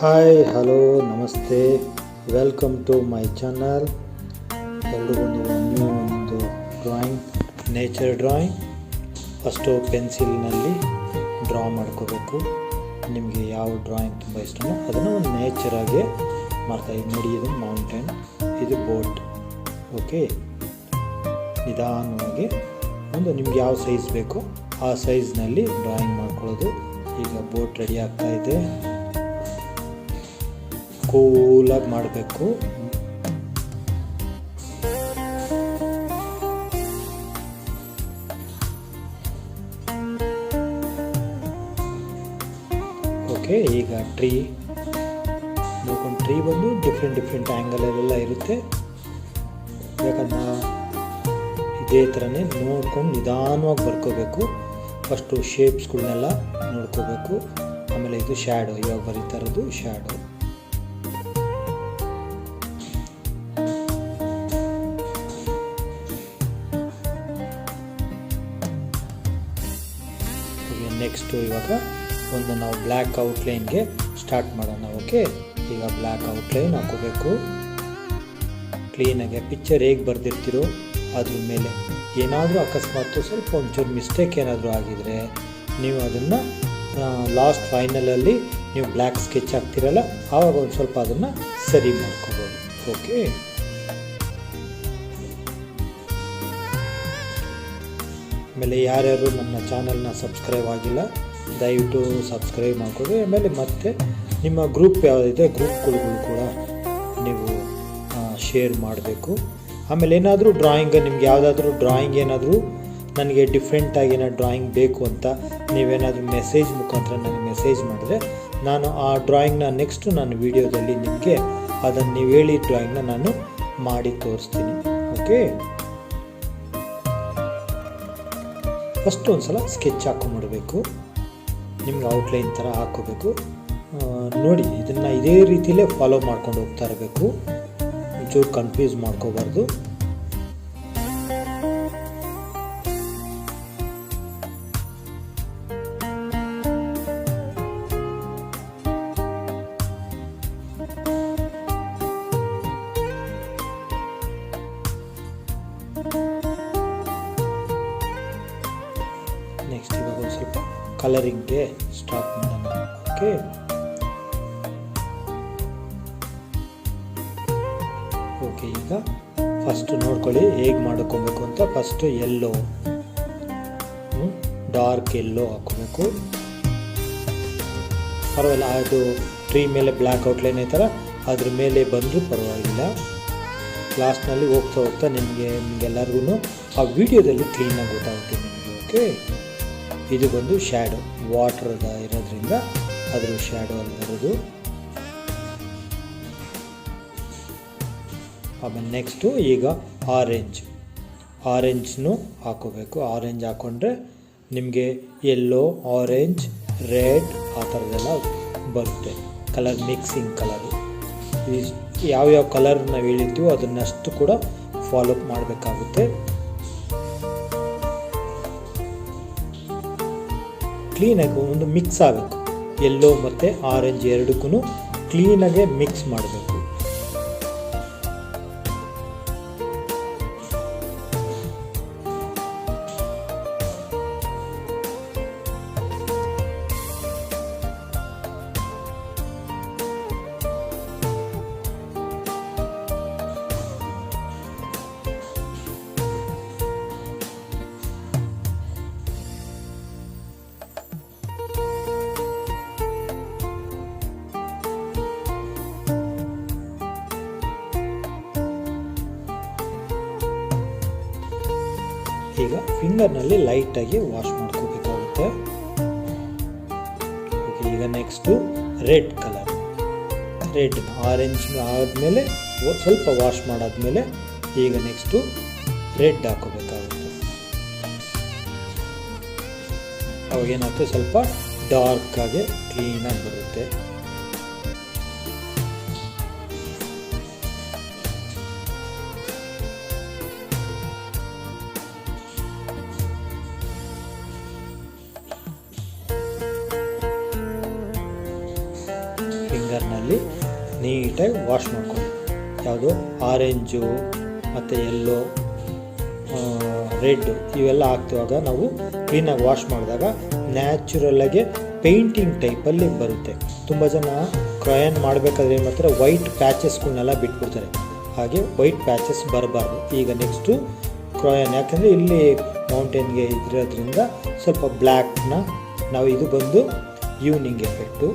Hi hello ನಮಸ್ತೆ welcome to my channel ಎಲ್ರಿಗೊಂದು new ಒಂದು ಡ್ರಾಯಿಂಗ್ ನೇಚರ್ ಡ್ರಾಯಿಂಗ್ ಫಸ್ಟು ಪೆನ್ಸಿಲ್ನಲ್ಲಿ ಡ್ರಾ ಮಾಡ್ಕೋಬೇಕು. ನಿಮಗೆ ಯಾವ ಡ್ರಾಯಿಂಗ್ ತುಂಬ ಇಷ್ಟನೋ ಅದನ್ನು ಒಂದು ನೇಚರಾಗೆ ಮಾಡ್ತಾ ಇದು ನೋಡಿ, ಇದು ಮೌಂಟೇನ್ ಇದು ಬೋಟ್ ಓಕೆ ನಿಧಾನವಾಗಿ ಒಂದು ನಿಮ್ಗೆ ಯಾವ ಸೈಜ್ ಬೇಕೋ ಆ ಸೈಜ್ನಲ್ಲಿ ಡ್ರಾಯಿಂಗ್ ಮಾಡ್ಕೊಳ್ಳೋದು. ಈಗ ಬೋಟ್ ರೆಡಿ ಆಗ್ತಾ ಇದೆ. ಕೂಲಾಗಿ ಮಾಡಬೇಕು. ಓಕೆ ಈಗ ಟ್ರೀ ನೋಡ್ಕೊಂಡು ಟ್ರೀ ಬಂದು ಡಿಫ್ರೆಂಟ್ ಡಿಫ್ರೆಂಟ್ ಆ್ಯಂಗಲಲ್ಲೆಲ್ಲ ಇರುತ್ತೆ. ಯಾಕಂದ್ರೆ ಇದೇ ಥರನೇ ನೋಡ್ಕೊಂಡು ನಿಧಾನವಾಗಿ ಬರ್ಕೋಬೇಕು. ಫಸ್ಟು ಶೇಪ್ಸ್ಗಳನ್ನೆಲ್ಲ ನೋಡ್ಕೋಬೇಕು. ಆಮೇಲೆ ಇದು ಶ್ಯಾಡೋ ಇವಾಗ ಬರೀತಾ ಇರೋದು ಶ್ಯಾಡೋ ನೆಕ್ಸ್ಟು ಇವಾಗ ಒಂದು ನಾವು ಬ್ಲ್ಯಾಕ್ ಔಟ್ಲೈನ್ಗೆ ಸ್ಟಾರ್ಟ್ ಮಾಡೋಣ ಓಕೆ ಈಗ ಬ್ಲ್ಯಾಕ್ ಔಟ್ಲೈನ್ ಹಾಕೋಬೇಕು. ಕ್ಲೀನಾಗಿ ಪಿಕ್ಚರ್ ಹೇಗೆ ಬರೆದಿರ್ತೀರೋ ಅದ್ರ ಮೇಲೆ ಏನಾದರೂ ಅಕಸ್ಮಾತ್ ಸ್ವಲ್ಪ ಒಂಚೂರು ಮಿಸ್ಟೇಕ್ ಏನಾದರೂ ಆಗಿದರೆ ನೀವು ಅದನ್ನು ಲಾಸ್ಟ್ ಫೈನಲಲ್ಲಿ ನೀವು ಬ್ಲ್ಯಾಕ್ ಸ್ಕೆಚ್ ಹಾಕ್ತಿರಲ್ಲ, ಆವಾಗ ಒಂದು ಸ್ವಲ್ಪ ಅದನ್ನು ಸರಿ ಮಾಡ್ಕೋಬೋದು ಓಕೆ ಆಮೇಲೆ ಯಾರ್ಯಾರು ನನ್ನ ಚಾನಲ್ನ ಸಬ್ಸ್ಕ್ರೈಬ್ ಆಗಿಲ್ಲ, ದಯವಿಟ್ಟು ಸಬ್ಸ್ಕ್ರೈಬ್ ಮಾಡ್ಕೊಳ್ಳಿ ಆಮೇಲೆ ಮತ್ತೆ ನಿಮ್ಮ ಗ್ರೂಪ್ ಯಾವುದಿದೆ ಗ್ರೂಪ್ಗಳು ಕೂಡ ನೀವು ಶೇರ್ ಮಾಡಬೇಕು. ಆಮೇಲೆ ಏನಾದರೂ ಡ್ರಾಯಿಂಗ್ ನಿಮ್ಗೆ ಯಾವುದಾದ್ರೂ ಡ್ರಾಯಿಂಗ್ ಏನಾದರೂ ನನಗೆ ಡಿಫ್ರೆಂಟಾಗಿ ಏನೋ ಡ್ರಾಯಿಂಗ್ ಬೇಕು ಅಂತ ನೀವೇನಾದರೂ ಮೆಸೇಜ್ ಮುಖಾಂತರ ನನಗೆ ಮೆಸೇಜ್ ಮಾಡಿದ್ರೆ, ನಾನು ಆ ಡ್ರಾಯಿಂಗ್ನ ನೆಕ್ಸ್ಟು ನಾನು ವಿಡಿಯೋದಲ್ಲಿ ನಿಮಗೆ ಅದನ್ನು ನೀವು ಹೇಳಿ ಡ್ರಾಯಿಂಗ್ನ ನಾನು ಮಾಡಿ ತೋರಿಸ್ತೀನಿ. ಓಕೆ ಫಸ್ಟ್ ಒಂದು ಸಲ ಸ್ಕೆಚ್ ಹಾಕೊಂಬಿಡ್ಬೇಕು ನಿಮ್ಗೆ ಔಟ್ಲೈನ್ ಥರ ಹಾಕೋಬೇಕು. ನೋಡಿ, ಇದನ್ನು ಇದೇ ರೀತಿಯಲ್ಲೇ ಫಾಲೋ ಮಾಡ್ಕೊಂಡು ಹೋಗ್ತಾ ಇರಬೇಕು. ಒಂಚೂರು ಕನ್ಫ್ಯೂಸ್ ಮಾಡ್ಕೋಬಾರ್ದು. ನೆಕ್ಸ್ಟ್ ಕಲರಿಂಗ್ಗೆ ಸ್ಟಾಪ್ ಮಾಡೋಣ. ಓಕೆ ಓಕೆ ಈಗ ಫಸ್ಟ್ ನೋಡ್ಕೊಳ್ಳಿ, ಹೇಗೆ ಮಾಡ್ಕೊಬೇಕು ಅಂತ. ಫಸ್ಟ್ ಎಲ್ಲೋ ಡಾರ್ಕ್ ಎಲ್ಲೋ ಹಾಕೋಬೇಕು ಪರವಾಗಿಲ್ಲ, ಅದು ಟ್ರೀ ಮೇಲೆ ಬ್ಲ್ಯಾಕ್ ಔಟ್ಲೈನ್ ಥರ ಅದ್ರ ಮೇಲೆ ಬಂದರೂ ಪರವಾಗಿಲ್ಲ. ಲಾಸ್ಟ್ನಲ್ಲಿ ಹೋಗ್ತಾ ಹೋಗ್ತಾ ನಿಮಗೆ ನಿಮಗೆಲ್ಲರಿಗೂ ಆ ವಿಡಿಯೋದಲ್ಲಿ ಕ್ಲೀನಾಗಿ ಗೊತ್ತಾಗುತ್ತೆ ನಿಮಗೆ ಓಕೆ ಇದು ಬಂದು ಶ್ಯಾಡೋ ವಾಟರ್ ಇರೋದ್ರಿಂದ ಅದರ ಶ್ಯಾಡೋ ಅಲ್ಲಿ ಬರೋದು. ಆಮೇಲೆ ನೆಕ್ಸ್ಟು ಈಗ ಆರೆಂಜ್ ಆರೆಂಜ್ನು ಹಾಕೋಬೇಕು. ಆರೆಂಜ್ ಹಾಕ್ಕೊಂಡ್ರೆ ನಿಮಗೆ ಎಲ್ಲೋ ಆರೆಂಜ್ ರೆಡ್ ಆ ಥರದ್ದೆಲ್ಲ ಬರುತ್ತೆ. ಕಲರ್ ಮಿಕ್ಸಿಂಗ್ ಕಲರು ಯಾವ್ಯಾವ ಕಲರ್ ನಾವು ಹೇಳಿರ್ತೀವೋ ಅದನ್ನಷ್ಟು ಕೂಡ ಫಾಲೋ ಮಾಡಬೇಕಾಗುತ್ತೆ. ಕ್ಲೀನಾಗಿ ಒಂದು ಮಿಕ್ಸ್ ಆಗಬೇಕು ಎಲ್ಲೋ ಮತ್ತು ಆರೆಂಜ್ ಎರಡಕ್ಕೂ ಕ್ಲೀನಾಗೆ ಮಿಕ್ಸ್ ಮಾಡಬೇಕು. ಈಗ ಫಿಂಗರ್ನಲ್ಲಿ ಲೈಟಾಗಿ ವಾಶ್ ಮಾಡ್ಕೋಬೇಕಾಗುತ್ತೆ. ಈಗ next red colour. Red orange ಆದಮೇಲೆ ಸ್ವಲ್ಪ ವಾಶ್ ಮಾಡಾದ್ಮೇಲೆ ಈಗ ನೆಕ್ಸ್ಟು ರೆಡ್ ಹಾಕೋಬೇಕಾಗುತ್ತೆ. ಅವಾಗೇನಾಗುತ್ತೆ? ಸ್ವಲ್ಪ ಡಾರ್ಕಾಗಿ ಕ್ಲೀನಾಗಿ ಬರುತ್ತೆ. ಫಿಂಗರ್ನ ನೀರಲ್ಲಿ ನೀಟಾಗಿ ವಾಶ್ ಮಾಡ್ಕೊಳ್ಳಿ. ಯಾವುದು? ಆರೆಂಜು, ಮತ್ತು ಎಲ್ಲೋ ರೆಡ್ ಇವೆಲ್ಲ ಹಾಕ್ತಿವಾಗ ನಾವು ಕ್ಲೀನಾಗಿ ವಾಶ್ ಮಾಡಿದಾಗ ನ್ಯಾಚುರಲ್ಲಾಗಿ ಪೇಂಟಿಂಗ್ ಟೈಪಲ್ಲಿ ಬರುತ್ತೆ. ತುಂಬ ಜನ ಕ್ರಯನ್ ಮಾಡಬೇಕಾದ್ರೆ ಏನು ಮಾಡ್ತಾರೆ? ವೈಟ್ ಪ್ಯಾಚಸ್ಗಳನ್ನೆಲ್ಲ ಬಿಟ್ಬಿಡ್ತಾರೆ. ಹಾಗೆ ವೈಟ್ ಪ್ಯಾಚಸ್ ಬರಬಾರ್ದು. ಈಗ ನೆಕ್ಸ್ಟು ಕ್ರಯನ್. ಯಾಕಂದರೆ ಇಲ್ಲಿ ಮೌಂಟೇನ್ಗೆ ಇದ್ರೋದ್ರಿಂದ ಸ್ವಲ್ಪ ಬ್ಲ್ಯಾಕ್ನ ನಾವು ಇದು ಬಂದು ಈವ್ನಿಂಗ್ ಎಫೆಕ್ಟು.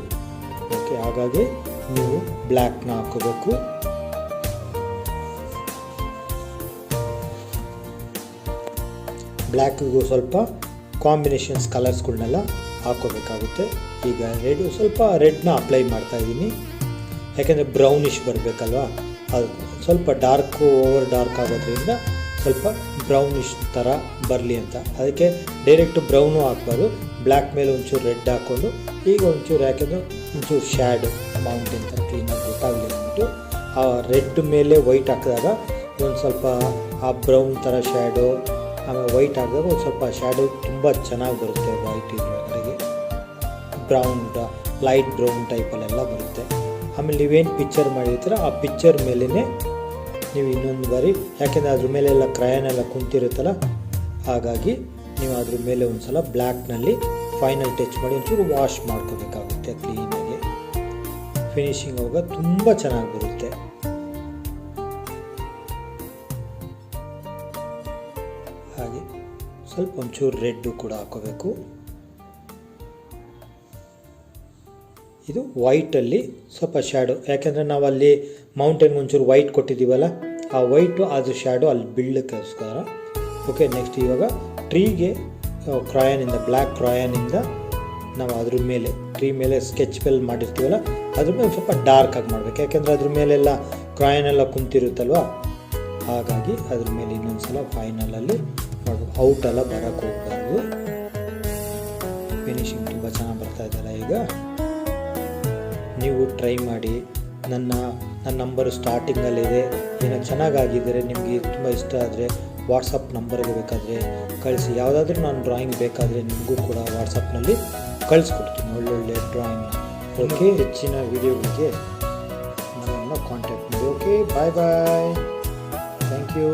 ಓಕೆ, ಹಾಗಾಗಿ ನೀವು ಬ್ಲ್ಯಾಕ್ನ ಹಾಕೋಬೇಕು. ಬ್ಲ್ಯಾಕ್ಗೂ ಸ್ವಲ್ಪ ಕಾಂಬಿನೇಷನ್ಸ್ ಕಲರ್ಸ್ಗಳನ್ನೆಲ್ಲ ಹಾಕೋಬೇಕಾಗುತ್ತೆ. ಈಗ ರೆಡ್ ಸ್ವಲ್ಪ ರೆಡ್ನ ಅಪ್ಲೈ ಮಾಡ್ತಾ ಇದ್ದೀನಿ. ಯಾಕೆಂದರೆ ಬ್ರೌನಿಷ್ ಬರಬೇಕಲ್ವಾ? ಅದು ಸ್ವಲ್ಪ ಡಾರ್ಕು ಓವರ್ ಡಾರ್ಕ್ ಆಗೋದ್ರಿಂದ ಸ್ವಲ್ಪ ಬ್ರೌನಿಷ್ ಥರ ಬರಲಿ ಅಂತ. ಅದಕ್ಕೆ ಡೈರೆಕ್ಟ್ ಬ್ರೌನು ಹಾಕ್ಬಾರ್ದು. ಬ್ಲ್ಯಾಕ್ ಮೇಲೆ ಒಂಚೂರು ರೆಡ್ ಹಾಕ್ಕೊಂಡು ಈಗ ಒಂಚೂರು ಯಾಕೆಂದರೆ ಒಂಚೂರು ಶ್ಯಾಡ್ ಮೌಂಟೇನ್ ಅಂತ ಕ್ಲೀನಾಗಿ ಗೊತ್ತಾಗಲಿ ಆ ರೆಡ್ ಮೇಲೆ ವೈಟ್ ಹಾಕಿದಾಗ ಒಂದು ಸ್ವಲ್ಪ, ಆ ಬ್ರೌನ್ ಥರ ಶ್ಯಾಡೋ ಆಮೇಲೆ ವೈಟ್ ಹಾಕಿದಾಗ ಒಂದು ಸ್ವಲ್ಪ ಶ್ಯಾಡೋ ತುಂಬ ಚೆನ್ನಾಗಿ ಬರುತ್ತೆ ವೈಟ್ ಇದ್ರೊಳಗಡೆಗೆ ಬ್ರೌನ್ ಲೈಟ್ ಬ್ರೌನ್ ಟೈಪಲ್ಲೆಲ್ಲ ಬರುತ್ತೆ. ಆಮೇಲೆ ನೀವೇನು ಪಿಕ್ಚರ್ ಮಾಡಿರ್ತೀರ, ಆ ಪಿಕ್ಚರ್ ಮೇಲೇ ನೀವು ಇನ್ನೊಂದು ಬಾರಿ, ಯಾಕೆಂದರೆ ಅದ್ರ ಮೇಲೆ ಎಲ್ಲ ಕ್ರಯನ್ ಎಲ್ಲ ಕುಂತಿರುತ್ತಲ್ಲ, ಹಾಗಾಗಿ ನೀವು ಅದ್ರ ಮೇಲೆ ಒಂದು ಸಲ ಬ್ಲ್ಯಾಕ್ನಲ್ಲಿ ಫೈನಲ್ ಟಚ್ ಮಾಡಿ ಒಂಚೂರು ವಾಶ್ ಮಾಡ್ಕೋಬೇಕಾಗುತ್ತೆ ಕ್ಲೀನಾಗಿ ಫಿನಿಶಿಂಗ್ ಅವಾಗ ತುಂಬ ಚೆನ್ನಾಗಿ ಬರುತ್ತೆ. ಹಾಗೆ ಸ್ವಲ್ಪ ಒಂಚೂರು ರೆಡ್ಡು ಕೂಡ ಹಾಕೋಬೇಕು. ಇದು ವೈಟಲ್ಲಿ ಸ್ವಲ್ಪ ಶ್ಯಾಡೋ ಯಾಕೆಂದರೆ ನಾವು ಅಲ್ಲಿ ಮೌಂಟೇನ್ಗೆ ಒಂಚೂರು ವೈಟ್ ಕೊಟ್ಟಿದ್ದೀವಲ್ಲ, ಆ ವೈಟು ಅದು ಶ್ಯಾಡೋ ಅಲ್ಲಿ ಬೀಳಕ್ಕೋಸ್ಕರ ಓಕೆ ನೆಕ್ಸ್ಟ್ ಇವಾಗ ಟ್ರೀಗೆ ಕ್ರಾಯನಿಂದ ಬ್ಲ್ಯಾಕ್ ಕ್ರಾಯನಿಂದ ನಾವು ಅದ್ರ ಮೇಲೆ ಟ್ರೀ ಮೇಲೆ ಸ್ಕೆಚ್ ಪೆಲ್ ಮಾಡಿರ್ತೀವಲ್ಲ, ಅದ್ರ ಮೇಲೆ ಸ್ವಲ್ಪ ಡಾರ್ಕ್ ಆಗಿ ಮಾಡ್ಬೇಕು. ಯಾಕೆಂದರೆ ಅದ್ರ ಮೇಲೆಲ್ಲ ಕ್ರಾಯನ್ ಎಲ್ಲ ಕುಂತಿರುತ್ತಲ್ವ? ಹಾಗಾಗಿ ಅದ್ರ ಮೇಲೆ ಇನ್ನೊಂದು ಸಲ ಫೈನಲಲ್ಲಿ ಮಾಡಬೇಕು ಔಟೆಲ್ಲ ಬರೋಕ್ಕೆ ಹೋಗ್ಬಾರ್ದು. ಫಿನಿಶಿಂಗ್ ತುಂಬ ಚೆನ್ನಾಗಿ ಬರ್ತಾ ಇದೆಯಲ್ಲ ಈಗ. ನೀವು ಟ್ರೈ ಮಾಡಿ, ನನ್ನ ನನ್ನ ನಂಬರು ಸ್ಟಾರ್ಟಿಂಗಲ್ಲಿದೆ ಏನೋ ಚೆನ್ನಾಗಾಗಿದ್ದರೆ ನಿಮಗೆ ತುಂಬ ಇಷ್ಟ ಆದರೆ ವಾಟ್ಸಪ್ ನಂಬರ್ಗೆ ಬೇಕಾದರೆ ಕಳಿಸಿ. ಯಾವುದಾದ್ರೂ ನಾನು ಡ್ರಾಯಿಂಗ್ ಬೇಕಾದರೆ ನಿಮಗೂ ಕೂಡ ವಾಟ್ಸಪ್ನಲ್ಲಿ ಕಳಿಸ್ಕೊಡ್ತೀನಿ ಒಳ್ಳೊಳ್ಳೆ ಡ್ರಾಯಿಂಗ್ನ ಓಕೆ ಹೆಚ್ಚಿನ ವಿಡಿಯೋಗಳಿಗೆ ನನ್ನನ್ನು ಕಾಂಟ್ಯಾಕ್ಟ್ ಮಾಡಿ. Okay bye bye thank you